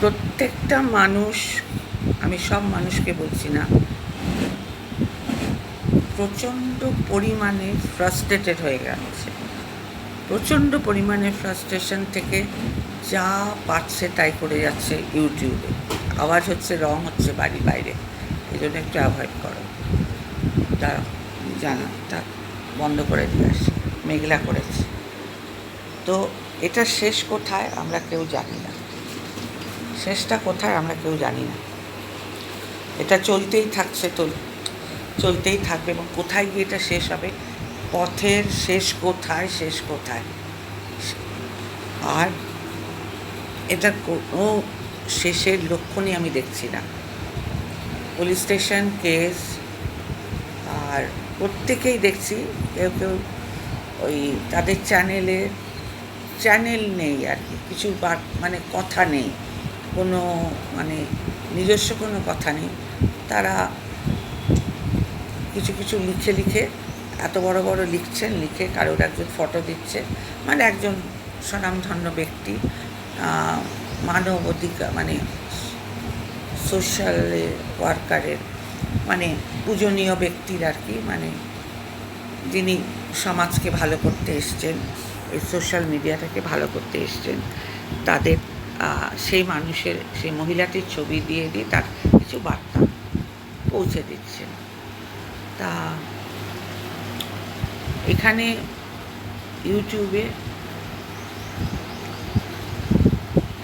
প্রত্যেকটা মানুষ, আমি সব মানুষকে বলছি না, প্রচণ্ড পরিমাণে ফ্রাস্ট্রেটেড হয়ে গেছে। প্রচণ্ড পরিমাণে ফ্রাস্ট্রেশন থেকে যা পাচ্ছে তাই করে যাচ্ছে ইউটিউবে আওয়াজ হচ্ছে, রং হচ্ছে বাড়ির বাইরে। এই জন্য একটু অ্যাভয়েড করো। দাঁড়াও জানাটা বন্ধ করে দিয়ে আসি। মেঘলা করেছে। তো এটা শেষ কোথায়? আমরা কেউ জানি না। শেষটা কোথায় আমরা কেউ জানি না। এটা চলতেই থাকছে তো, চলতেই থাকবে এবং কোথায় গিয়ে এটা শেষ হবে? পথের শেষ কোথায় শেষ কোথায়? আর এটা কোনো শেষের লক্ষণই আমি দেখছি না। পুলিশ স্টেশন কেস, আর প্রত্যেকেই দেখছি, কেউ কেউ ওই তাদের চ্যানেলে চ্যানেল নেই আর কি, কিছু মানে কথা নেই। কোনো মানে নিজস্ব কোনো কথা নেই। তারা কিছু কিছু লিখে লিখে এত বড় বড় লিখছেন, লিখে কারোর একজন ফটো দিচ্ছে। মানে একজন স্বনামধন্য ব্যক্তি মানব অধিকার মানে সোশ্যাল ওয়ার্কারের মানে পূজনীয় ব্যক্তির আর কি মানে যিনি সমাজকে ভালো করতে এসছেন, এই সোশ্যাল মিডিয়াটাকে ভালো করতে এসছেন, তাদের সেই মানুষের, সেই মহিলাটির ছবি দিয়ে দিয়ে তার কিছু বার্তা পৌঁছে দিচ্ছেন তা এখানে ইউটিউবে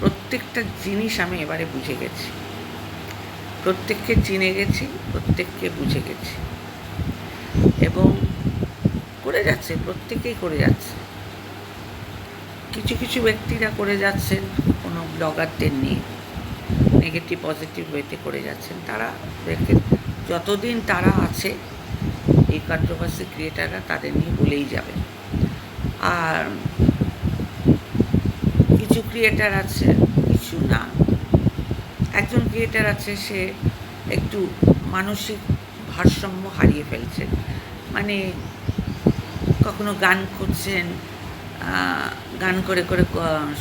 প্রত্যেকটা জিনিস আমি এবারে বুঝে গেছি। প্রত্যেককে চিনে গেছি, প্রত্যেককে বুঝে গেছি। এবং করে যাচ্ছে, প্রত্যেকেই করে যাচ্ছে। কিছু কিছু ব্যক্তিরা করে যাচ্ছেন। ব্লগারদের নিয়ে নেগেটিভ পজিটিভ ওয়েতে করে যাচ্ছেন তারা। যতদিন তারা আছে এই কন্ট্রোভার্সি ক্রিয়েটাররা তাদের নিয়ে বলেই যাবে। আর কিছু ক্রিয়েটার আছে কিছু না। একজন ক্রিয়েটার আছে সে একটু মানসিক ভারসাম্য হারিয়ে ফেলছে। মানে কখনো গান আহ, গান করে করে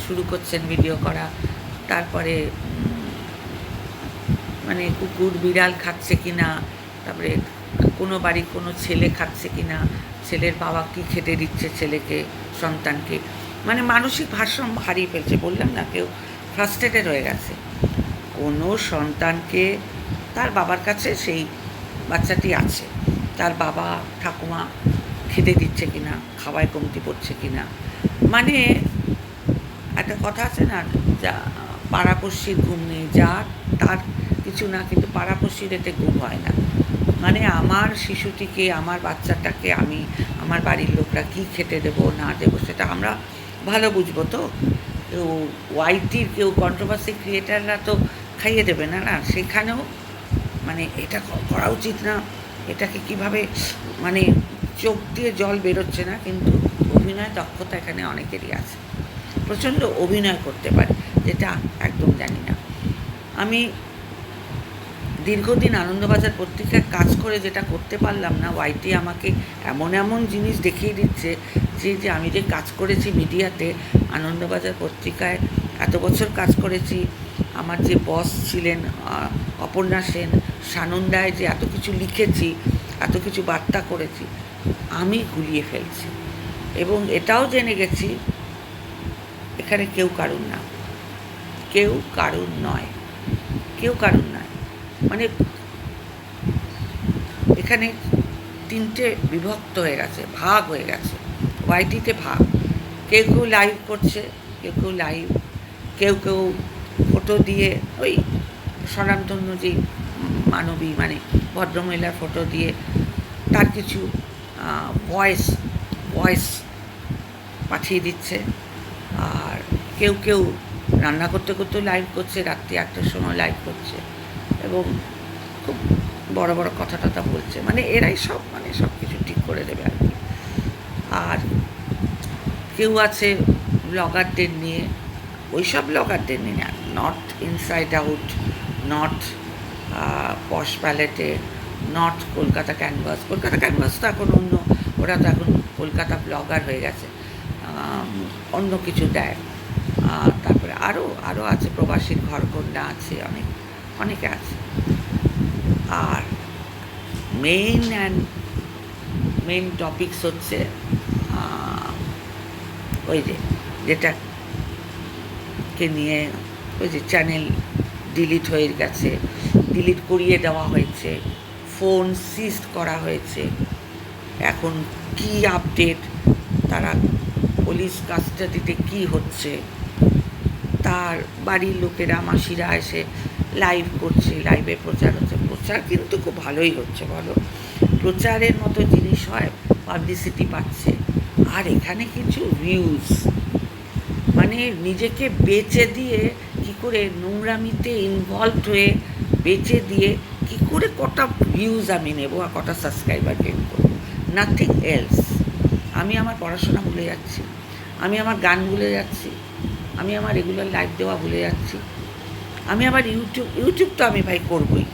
শুরু করছেন ভিডিও করা। তারপরে মানে কুকুর বিড়াল খাচ্ছে কি না তারপরে কোনো বাড়ি কোনো ছেলে খাচ্ছে কি না ছেলের বাবা কী খেতে দিচ্ছে ছেলেকে, সন্তানকে। মানে মানসিক ভারসাম্য হারিয়ে ফেলছে, বললাম না, কেউ ফ্রাস্ট্রেটেড হয়ে গেছে। কোনো সন্তানকে তার বাবার কাছে সেই বাচ্চাটি আছে, তার বাবা ঠাকুমা খেতে দিচ্ছে কি না খাওয়ায় কমতি পড়ছে কি না মানে একটা কথা আছে না, যা পাড়াপড়শির ঘুম নেই যার তার কিছু না, কিন্তু পাড়াপড়শির এতে ঘুম হয় না। মানে আমার শিশুটিকে, আমার বাচ্চাটাকে আমি, আমার বাড়ির লোকরা কী খেতে দেবো, না দেবো, সেটা আমরা ভালো বুঝব তো। কেউ ওয়াইটির কেউ কন্ট্রোভার্সি ক্রিয়েটাররা তো খাইয়ে দেবে না না? সেখানেও মানে এটা করা উচিত না। এটাকে কীভাবে মানে চোখ দিয়ে জল বেরোচ্ছে না, কিন্তু অভিনয় দক্ষতা এখানে অনেকেরই আছে। প্রচণ্ড অভিনয় করতে পারে, যেটা একদম জানি না। আমি দীর্ঘদিন আনন্দবাজার পত্রিকায় কাজ করে যেটা করতে পারলাম না ওয়াইটি আমাকে এমন এমন জিনিস দেখিয়ে দিচ্ছে যে যে আমি যে কাজ করেছি মিডিয়াতে, আনন্দবাজার পত্রিকায় এত বছর কাজ করেছি, আমার যে বস ছিলেন অপর্ণা সেন সানন্দায় যে এত কিছু লিখেছি, এত কিছু বার্তা করেছি, আমি গুলিয়ে ফেলছি। এবং এটাও জেনে গেছি, এখানে কেউ কারুর না। কেউ কারুর নয়। কেউ কারুর নয়। মানে এখানে তিনটে বিভক্ত হয়ে গেছে, ভাগ হয়ে গেছে। ওয়াইটিতে ভাগ। কেউ কেউ লাইভ করছে, কেউ কেউ লাইভ কেউ কেউ ফটো দিয়ে ওই স্বনামধন্য যে মানবী মানে ভদ্রমহিলার ফটো দিয়ে তার কিছু ভয়েস ভয়েস পাঠিয়ে দিচ্ছে। আর কেউ কেউ রান্না করতে করতেও লাইভ করছে, রাত্রি আটটার সময় লাইভ করছে এবং খুব বড় বড় কথা টথা বলছে। মানে এরাই সব মানে সব কিছু ঠিক করে দেবে আর কি। আর কেউ আছে ব্লগারদের নিয়ে ওই সব ব্লগারদের নিয়ে না not inside out not posh প্যালেটে not Kolkata canvas Kolkata canvas তো এখন অন্য, ওরা তো এখন কলকাতা ব্লগার হয়ে গেছে। অন্য কিছু দেয়। তারপরে আরও আরও আছে, প্রবাসীর ঘরকন্যা আছে, অনেক, অনেকে আছে। আর মেইন অ্যান্ড মেইন টপিকস হচ্ছে ওই যে যেটাকে নিয়ে, ওই যে চ্যানেল ডিলিট হয়ে গেছে ডিলিট করিয়ে দেওয়া হয়েছে ফোন সিস্ট করা হয়েছে। এখন কি আপডেট তারা পুলিশ কাস্টাডিতে কি হচ্ছে? তার বাড়ির লোকেরা, মাসিরা এসে লাইভ করছে লাইভে প্রচার হচ্ছে। প্রচার কিন্তু খুব ভালোই হচ্ছে, বলো। প্রচারের মতো জিনিস হয় পাবলিসিটি পাচ্ছে। আর এখানে কিছু ভিউজ মানে নিজেকে বেচে দিয়ে, কি করে নোংরামিতে ইনভলভ হয়ে বেচে দিয়ে, কি করে কটা ভিউজ আমি নেব আর কটা সাবস্ক্রাইবার গেন করব? নাথিং এলস আমি আমার পড়াশোনা ভুলে যাচ্ছি। আমি আমার গান ভুলে যাচ্ছি, আমি আমার রেগুলার লাইভ দেওয়া ভুলে যাচ্ছি, আমি আবার ইউটিউব ইউটিউব তো আমি ভাই করবই।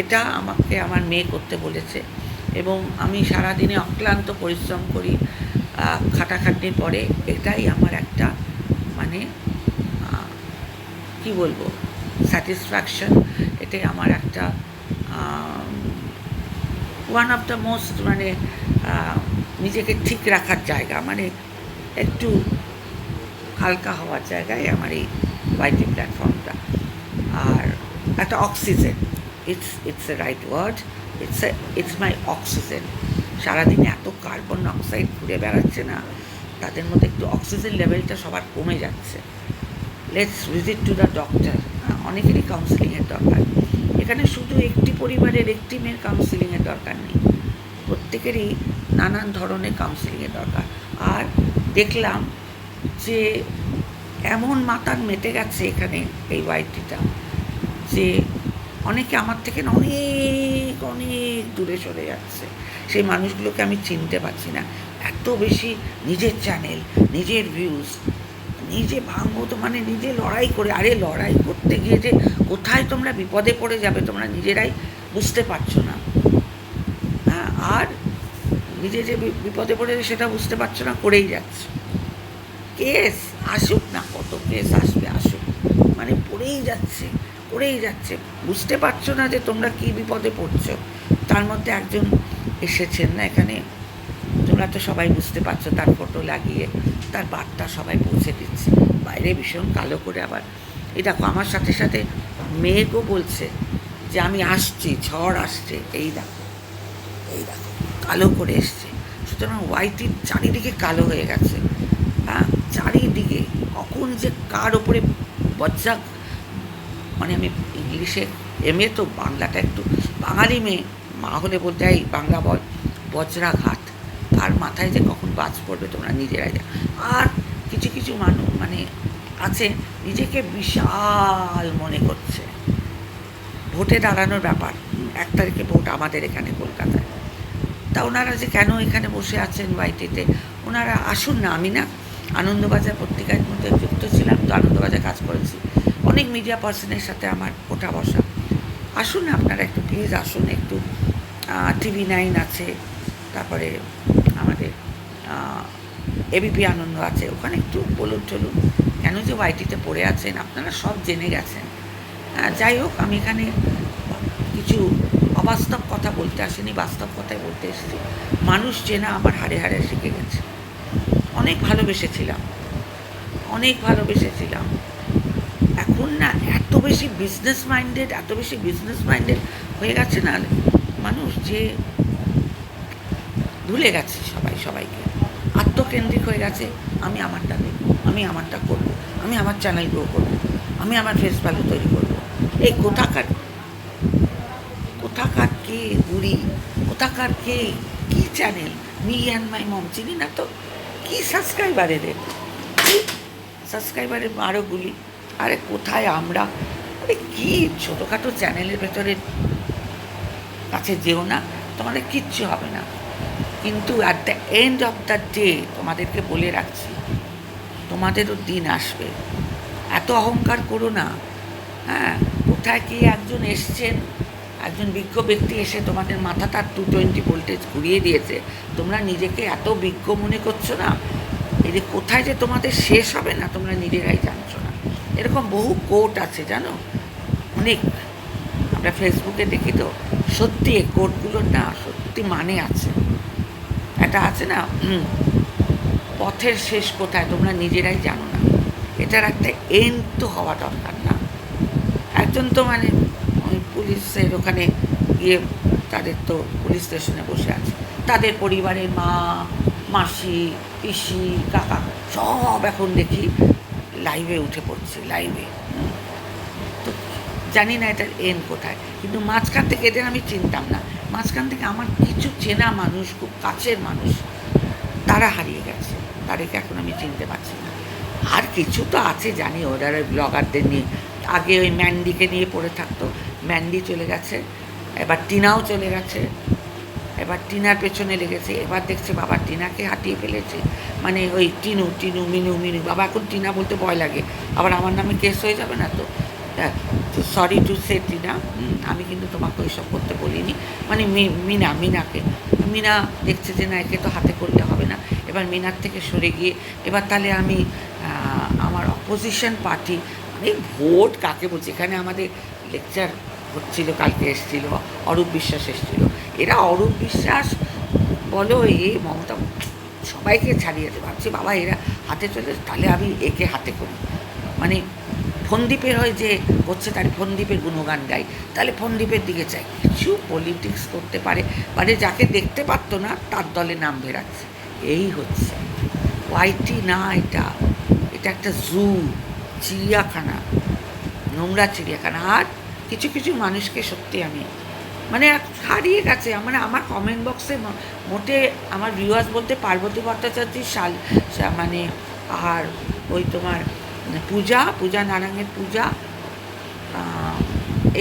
এটা আমাকে আমার মেয়ে করতে বলেছে এবং আমি সারাদিনে অক্লান্ত পরিশ্রম করি খাটাখাটনির পরে এটাই আমার একটা মানে কি বলব স্যাটিসফ্যাকশন এটাই আমার একটা ওয়ান অফ দ্য মোস্ট মানে নিজেকে ঠিক রাখার জায়গা। মানে একটু হালকা হওয়ার জায়গায় আমার এই ওয়াইটি প্ল্যাটফর্মটা আর একটা oxygen it's it's a right word it's it's my oxygen সারাদিন এত কার্বন অক্সাইড ঘুরে বেড়াচ্ছে না, তাদের মধ্যে একটু অক্সিজেন লেভেলটা সবার কমে যাচ্ছে। Let's visit to the doctor অনেকেরই কাউন্সিলিংয়ের দরকার। এখানে শুধু একটি পরিবারের, একটি মেয়ের কাউন্সিলিংয়ের দরকার নেই। প্রত্যেকেরই নানান ধরনের কাউন্সিলিংয়ের দরকার। আর দেখলাম যে এমন মাতান মেতে গেছে এখানে এই ওয়াইটিটা যে অনেকে আমার থেকে অনেক অনেক দূরে সরে যাচ্ছে। সেই মানুষগুলোকে আমি চিনতে পারছি না। এত বেশি নিজের চ্যানেল নিজের ভিউজ নিজে ভাঙবো তো মানে নিজে লড়াই করে, আরে লড়াই করতে গিয়ে যে কোথায় তোমরা বিপদে পড়ে যাবে তোমরা নিজেরাই বুঝতে পারছ না। নিজে যে বিপদে পড়েছে সেটা বুঝতে পারছ না, করেই যাচ্ছে। কেস আসুক না কত কেস আসবে, আসুক। মানে পড়েই যাচ্ছে পড়েই যাচ্ছে। বুঝতে পারছ না যে তোমরা কি বিপদে পড়ছো? তার মধ্যে একজন এসেছেন না এখানে। তোমরা তো সবাই বুঝতে পারছ, তার ফটো লাগিয়ে তার বার্তা সবাই পৌঁছে দিচ্ছে। বাইরে ভীষণ কালো করে আবার। এই দেখো, আমার সাথে সাথে মেয়েকেও বলছে যে, আমি আসছি, ঝড় আসছে। এই দেখো এই দেখো। কালো করে এসছে। সুতরাং ওয়াইটির চারিদিকে কালো হয়ে গেছে। হ্যাঁ চারিদিকে কখন যে কার ওপরে বজ্জা মানে আমি ইংলিশে এমএ তো বাংলাটা একটু বাঙালি মেয়ে, মা হলে বলতে এই বাংলা বল বজ্রাঘাত। তার মাথায় যে কখন বাজ পড়বে তোমরা নিজেরাই। আর কিছু কিছু মানুষ মানে আছে, নিজেকে বিশাল মনে করছে। ভোটে দাঁড়ানোর ব্যাপার। এক তারিখে ভোট আমাদের এখানে কলকাতায়। ওনারা যে কেন এখানে বসে আছেন ওয়াইটিতে ওনারা আসুন না, আমি না আনন্দবাজার পত্রিকার মধ্যে যুক্ত ছিলাম, তো আনন্দবাজার কাজ করেছি। অনেক মিডিয়া পার্সনের সাথে আমার ওঠা বসা। আসুন না আপনারা একটু প্লিজ আসুন একটু। টিভি নাইন আছে, তারপরে আমাদের এবিপি আনন্দ আছে, ওখানে একটু বলুন চলুন কেন যে ওয়াইটিতে পড়ে আছেন, আপনারা সব জেনে গেছেন। যাই হোক, আমি এখানে কিছু অবাস্তব কথা বলতে আসেনি, বাস্তব কথাই বলতে এসেছি। মানুষ চেনা আমার হাড়ে হাড়ে শিখে গেছে। অনেক ভালোবেসেছিলাম। অনেক ভালোবেসেছিলাম। এখন না এত বেশি বিজনেস মাইন্ডেড এত বেশি বিজনেস মাইন্ডেড হয়ে গেছে না, মানুষ যে ভুলে গেছে সবাই, সবাইকে। আত্মকেন্দ্রিক হয়ে গেছে, আমি আমারটা দেখব আমি আমারটা করব, আমি আমার চ্যানেল গ্রো করব, আমি আমার ফেস ভ্যালু তৈরি করব। এই কোথাকার কোথাকার কে বুড়ি? কোথাকার কে? কি channel me and my mom চিনি না তো? কি সাবস্ক্রাইবারে রে সাবস্ক্রাইবারের আরও গুলি? আরে কোথায় আমরা? আরে কি ছোটোখাটো চ্যানেলের ভেতরে কাছে যেও না, তোমাদের কিচ্ছু হবে না। কিন্তু at the end of the day তোমাদেরকে বলে রাখছি, তোমাদেরও দিন আসবে। এত অহংকার করো না। হ্যাঁ কোথায় কি একজন এসছেন একজন বিজ্ঞ ব্যক্তি এসে তোমাদের মাথাটা টু টোয়েন্টি ভোল্টেজ ঘুরিয়ে দিয়েছে। তোমরা নিজেকে এত বিজ্ঞ মনে করছ না? এই যে কোথায় যে তোমাদের শেষ হবে না, তোমরা নিজেরাই জানছো না। এরকম বহু কোর্ট আছে, জানো? অনেক। আমরা ফেসবুকে দেখি তো, সত্যি এই কোর্টগুলোর না সত্যি মানে আছে। একটা আছে না পথের শেষ কোথায় তোমরা নিজেরাই জানো না। এটার একটা এন তো হওয়া দরকার না। একজন তো মানে পুলিশের ওখানে গিয়ে তাদের তো পুলিশ স্টেশনে বসে আছে। তাদের পরিবারের মা, মাসি, পিসি, কাকা সব এখন দেখি লাইভে উঠে পড়ছে লাইভে তো জানি না এটার এন কোথায়। কিন্তু মাঝখান থেকে এদের আমি চিনতাম না। মাঝখান থেকে আমার কিছু চেনা মানুষ, খুব কাছের মানুষ, তারা হারিয়ে গেছে। তাদেরকে এখন আমি চিনতে পারছি না। আর কিছু তো আছে জানি, ওরা ব্লগারদের নিয়ে। আগে ওই ম্যান্ডিকে নিয়ে পড়ে থাকতো। ম্যান্ডি চলে গেছে, এবার টিনাও চলে গেছে, এবার টিনার পেছনে লেগেছে, এবার দেখছে বাবা টিনাকে হাঁটিয়ে ফেলেছে মানে ওই টিনু টিনু, মিনু মিনু, বাবা এখন টিনা বলতে ভয় লাগে, আবার আমার নামে কেস হয়ে যাবে না তো? সরি টু সে টিনা আমি কিন্তু তোমাকে ওইসব করতে বলিনি মানে মিনা, মিনাকে, মিনা দেখছে যে না, একে তো হাতে করলে হবে না, এবার মিনার থেকে সরে গিয়ে, এবার তাহলে আমি আমার অপোজিশন পার্টি মানে ভোট কাকে বলছি? এখানে আমাদের লেকচার হচ্ছিল, কালকে এসেছিল, অরূপ বিশ্বাস এসেছিল। এরা অরূপ বিশ্বাস বলো, এ মমতা সবাইকে ছাড়িয়েছে ভাবছি, বাবা, এরা হাতে চলে, তাহলে আমি একে হাতে করি। মানে ফন্দীপের হয় যে হচ্ছে তার ফন্দীপের গুণগান গাই, তাহলে ফন্দীপের দিকে চাই। কিছু পলিটিক্স করতে পারে মানে যাকে দেখতে পারতো না, তার দলে নাম বেরাচ্ছে। এই হচ্ছে। ওয়াইটি না এটা এটা একটা জু চিড়িয়াখানা, নোংরা চিড়িয়াখানা। আর কিছু কিছু মানুষকে সত্যি আমি মানে হারিয়ে গেছে মানে আমার কমেন্ট বক্সে মোটে আমার ভিউয়ার্স বলতে পার্বতী ভট্টাচার্যের শাল মানে আর ওই তোমার পূজা পূজা নারায়ণের পূজা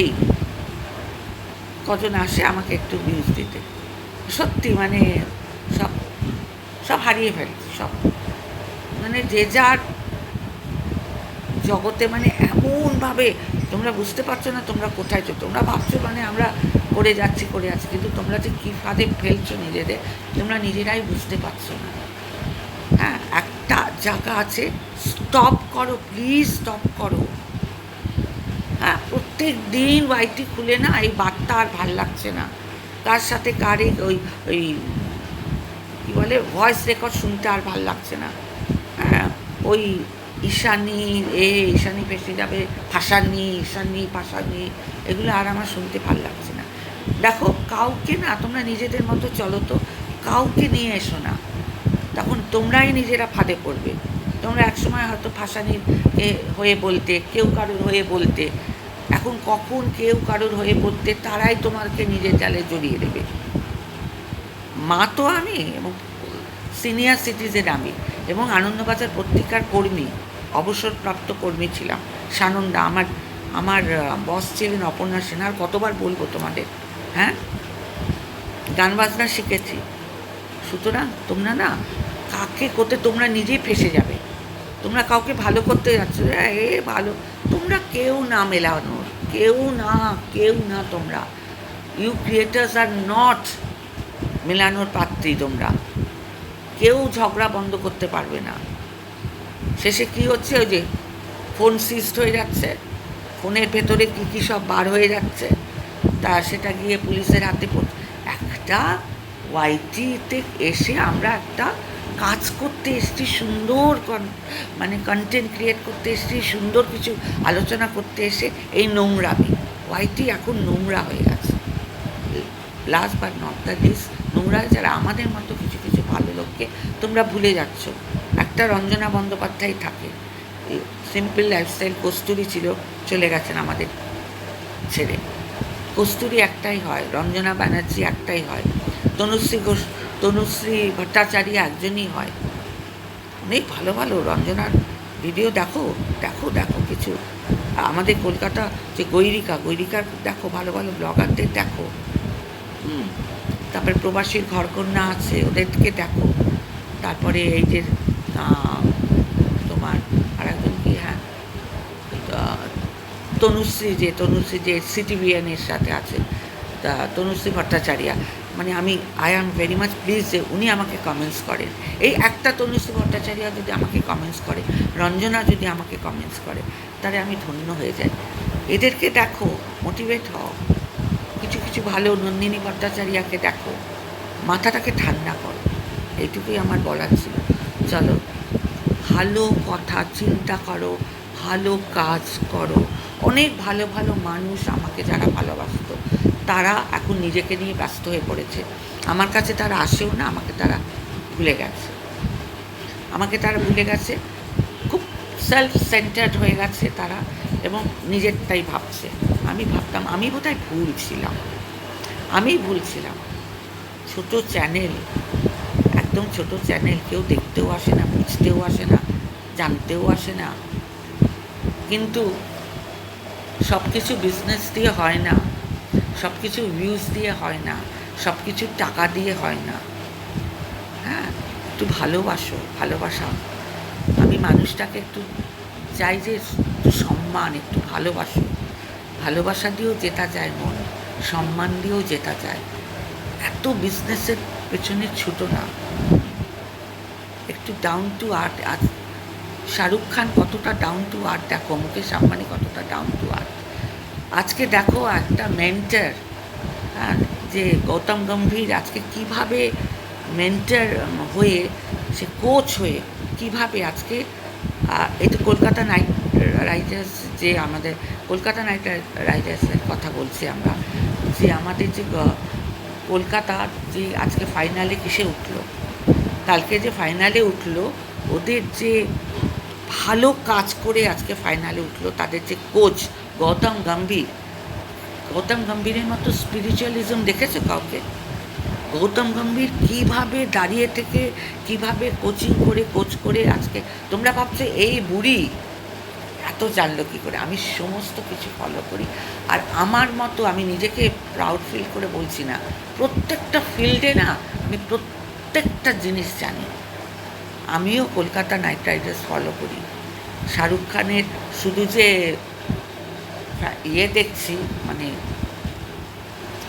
এই কজন আসে আমাকে একটু ভিউজ দিতে। সত্যি মানে সব সব হারিয়ে ফেলছে, সব। মানে যে যার জগতে মানে এমনভাবে তোমরা বুঝতে পারছ না তোমরা কোথায় চো, তোমরা ভাবছ মানে আমরা করে যাচ্ছি করে যাচ্ছি, কিন্তু তোমরা যে কী ফাঁদে ফেলছো নিজেদের, তোমরা নিজেরাই বুঝতে পারছ না। হ্যাঁ একটা জায়গা আছে স্টপ করো প্লিজ স্টপ করো। হ্যাঁ প্রত্যেক দিন ওয়াইটি খুলে না, এই বার্তা আর ভালো লাগছে না। কার সাথে কার ওই ওই কী বলে ভয়েস রেকর্ড শুনতে আর ভালো লাগছে না। হ্যাঁ ওই ঈশানি, এ, ঈশানি পেশে যাবে ফাঁসানি ঈশানি ফাঁসানি এগুলো আর আমার শুনতে ভালো লাগছে না। দেখো, কাউকে না, তোমরা নিজেদের মতো চলো তো, কাউকে নিয়ে এসো না। তখন তোমরাই নিজেরা ফাঁদে পড়বে। তোমরা একসময় হয়তো ফাঁসানির হয়ে বলতে, কেউ কারোর হয়ে বলতে, এখন কখন কেউ কারোর হয়ে পড়তে তারাই তোমাকে নিজের জালে জড়িয়ে দেবে। মা তো আমি, এবং সিনিয়র সিটিজেন আমি, এবং আনন্দবাজার পত্রিকার কর্মী। অবসরপ্রাপ্ত কর্মী ছিলাম। সানন্দা আমার আমার বস ছিলেন অপর্ণা সিনহার কতবার বলব তোমাদের হ্যাঁ? গান বাজনা শিখেছি। সুতরাং তোমরা না কাকে করতে তোমরা নিজেই ফেসে যাবে। তোমরা কাউকে ভালো করতে যাচ্ছ "হ্যাঁ, এ ভালো। তোমরা কেউ না মেলানোর কেউ না কেউ না তোমরা। ইউ ক্রিয়েটার্স আর নট মেলানোর পাত্রী তোমরা। কেউ ঝগড়া বন্ধ করতে পারবে না। শেষে কি হচ্ছে? ওই যে ফোন সিস্ট হয়ে যাচ্ছে। ফোনের ভেতরে কী কী সব বার হয়ে যাচ্ছে, তা সেটা গিয়ে পুলিশের হাতে একটা ওয়াইটিতে এসে আমরা একটা কাজ করতে এসেছি, সুন্দর মানে কন্টেন্ট ক্রিয়েট করতে এসেছি, সুন্দর কিছু আলোচনা করতে এসে এই নোংরামি ওয়াইটি এখন নোংরা হয়ে গেছে। Last but not the this নোংরা যারা আমাদের মতো কিছু কিছু ভালো লোককে তোমরা ভুলে যাচ্ছ। একটা রঞ্জনা বন্দ্যোপাধ্যায় থাকে। সিম্পল লাইফস্টাইল কস্তুরি ছিল, চলে গেছেন আমাদের ছেড়ে। কস্তুরি একটাই হয়, রঞ্জনা ব্যানার্জি একটাই হয়, তনুশ্রী ঘোষ, তনুশ্রী ভট্টাচার্য একজনই হয়। অনেক ভালো ভালো রঞ্জনার ভিডিও দেখো দেখো দেখো কিছু। আমাদের কলকাতা যে গৈরিকা, গৈরিকার দেখো, ভালো ভালো ব্লগারদের দেখো। হুম, তারপরে প্রবাসীর ঘরকন্যা আছে, ওদেরকে দেখো। তারপরে এই যে তোমার আর একজন কি হ্যাঁ তনুশ্রী যে তনুশ্রী যে সিটিভিএনের সাথে আছে, তা তনুশ্রী ভট্টাচার্যা মানে আমি I am very much please যে উনি আমাকে কমেন্টস করেন। এই একটা তনুশ্রী ভট্টাচার্য যদি আমাকে কমেন্টস করে, রঞ্জনা যদি আমাকে কমেন্টস করে, তাহলে আমি ধন্য হয়ে যাই। এদেরকে দেখো মোটিভেট হও। কিছু কিছু ভালো নন্দিনী ভট্টাচার্যাকে দেখো। মাথাটাকে ঠান্ডা করো। এইটুকুই আমার বলার ছিল। চলো। ভালো কথা চিন্তা করো, ভালো কাজ করো। অনেক ভালো ভালো মানুষ আমাকে যারা ভালোবাসতো, তারা এখন নিজেকে নিয়ে ব্যস্ত হয়ে পড়েছে। আমার কাছে তারা আসেও না, আমাকে তারা ভুলে গেছে। আমাকে তারা ভুলে গেছে, খুব সেলফ সেন্টার্ড হয়ে গেছে তারা এবং নিজেরটাই ভাবছে। আমি ভাবতাম, আমি বোধহয় ভুল ছিলাম। আমি ভুল ছিলাম। ছোটো চ্যানেল একদম ছোট চ্যানেল কেউ দেখতেও আসে না, বুঝতেও আসে না। জানতেও আসে না। কিন্তু সব কিছু বিজনেস দিয়ে হয় না। সব কিছু ভিউজ দিয়ে হয় না। সব কিছু টাকা দিয়ে হয় না। হ্যাঁ একটু ভালোবাসো, ভালোবাসা। আমি মানুষটাকে একটু চাই যে একটু সম্মান, একটু ভালোবাসো। ভালোবাসা দিয়েও জেতা যায় মন, সম্মান দিয়েও জেতা যায়। এত বিজনেসের পেছনে ছুটো না। একটু down to earth Shahrukh Khan কতটা ডাউন টু আর্ট দেখো মুকেশ আম্বানি কতটা ডাউন টু আর্ট আজকে দেখো একটা মেন্টার হ্যাঁ যে গৌতম গম্ভীর আজকে কীভাবে মেন্টার হয়ে, সে কোচ হয়ে কীভাবে আজকে এই তো কলকাতা নাইট রাইডার্স যে আমাদের, কলকাতা নাইট রাইডার্সের কথা বলছি আমরা, যে আমাদের যে কলকাতা যে আজকে ফাইনালে কিসে উঠল? কালকে যে ফাইনালে উঠল, ওদের যে ভালো কাজ করে আজকে ফাইনালে উঠল তাদের যে কোচ গৌতম গম্ভীর। গৌতম গম্ভীরের মতো স্পিরিচুয়ালিজম দেখেছ কাউকে? গৌতম গম্ভীর কীভাবে দাঁড়িয়ে থেকে, কীভাবে কোচিং করে কোচ করে আজকে, তোমরা ভাবছ এই বুড়ি এত জানলো কী করে? আমি সমস্ত কিছু ফলো করি। আর আমার মতো আমি নিজেকে প্রাউড ফিল করে বলছি না, প্রত্যেকটা ফিল্ডে না আমি প্রত্যেকটা জিনিস জানি। আমিও কলকাতা নাইট রাইডার্স ফলো করি। শাহরুখ খানের শুধু যে ইয়ে দেখছি মানে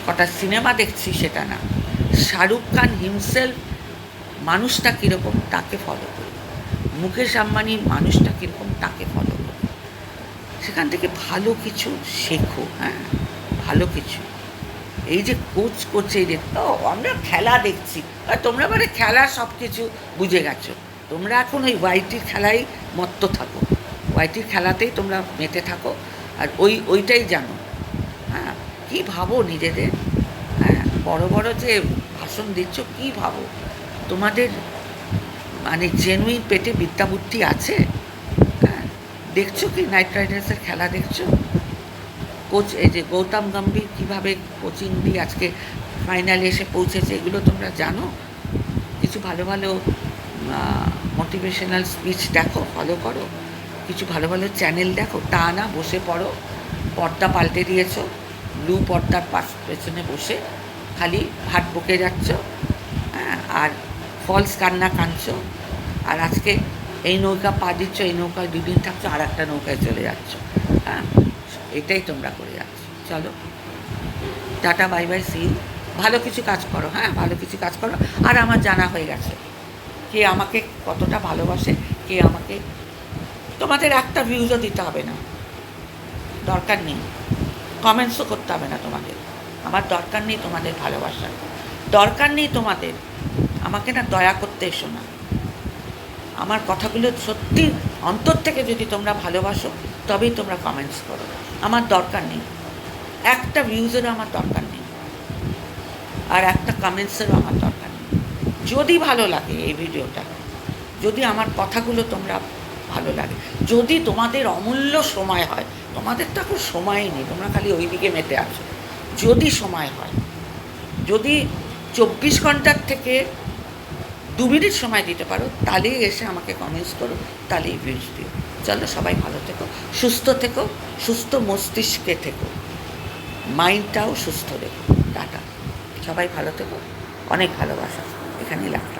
কটা সিনেমা দেখছি সেটা না, শাহরুখ খান হিমসেলফ মানুষটা কীরকম তাকে ফলো করি। মুকেশ আম্বানি মানুষটা কীরকম তাকে ফলো করি। সেখান থেকে ভালো কিছু শেখো হ্যাঁ ভালো কিছু। এই যে কোচ এই যে আমরা খেলা দেখছি। আর তোমরা মানে খেলা সব কিছু বুঝে গেছো। তোমরা এখন ওই ওয়াইটির খেলাই মত্ত থাকো। ওয়াইটির খেলাতেই তোমরা মেতে থাকো। আর ওই, ওইটাই জানো। হ্যাঁ কী ভাবো নিজেদের? হ্যাঁ বড় বড় যে ভাষণ দিচ্ছ, কী ভাবো? তোমাদের মানে জেনুইন পেটে বিদ্যা বুদ্ধি আছে? হ্যাঁ দেখছ কি নাইট রাইডার্সের খেলা দেখছ? কোচ এই যে গৌতম গম্ভীর কীভাবে কোচিং দিয়ে আজকে ফাইনালে এসে পৌঁছেছে, এগুলো তোমরা জানো? কিছু ভালো ভালো মোটিভেশনাল স্পিচ দেখো ফলো করো। কিছু ভালো ভালো চ্যানেল দেখো, তা না, বসে পড়ো। পর্দা পাল্টে দিয়েছ ব্লু পর্দার পাশ পেছনে বসে খালি ভাট বকে যাচ্ছ আর ফলস কান্না কাঁদছো। আর আজকে এই নৌকা পা দিচ্ছ, এই নৌকায় দুদিন থাকছো, আর একটা নৌকায় চলে যাচ্ছ হ্যাঁ এটাই তোমরা করে যাচ্ছ। চলো। টাটা, বাই বাই সি ভালো কিছু কাজ করো হ্যাঁ ভালো কিছু কাজ করো। আর আমার জানা হয়ে গেছে। কে আমাকে কতটা ভালোবাসে, কে আমাকে, তোমাদের একটা ভিউজও দিতে হবে না। দরকার নেই। কমেন্টসও করতে হবে না তোমাদের। আমার দরকার নেই তোমাদের ভালোবাসা দরকার নেই তোমাদের। আমাকে না দয়া করতে এসো না। আমার কথাগুলো সত্যি অন্তর থেকে যদি তোমরা ভালোবাসো, তবেই তোমরা কমেন্টস করো। আমার দরকার নেই। একটা ভিউজেরও আমার দরকার নেই। আর একটা কমেন্টসেরও আমার দরকার যদি ভালো লাগে এই ভিডিওটা, যদি আমার কথাগুলো তোমরা ভালো লাগে, যদি তোমাদের অমূল্য সময় হয়, তোমাদের তো এখন সময়ই নেই, তোমরা খালি ওই দিকে মেতে আছো, যদি সময় হয়, যদি চব্বিশ ঘণ্টার থেকে দু মিনিট সময় দিতে পারো, তাহলেই এসে আমাকে কমেন্টস করো, তাহলেই ভিউজ দিও। চলো সবাই ভালো থেকো, সুস্থ থেকো, সুস্থ মস্তিষ্কে থেকো মাইন্ডটাও সুস্থ রেখো। টাটা। সবাই ভালো থেকো। অনেক ভালোবাসা। Camila.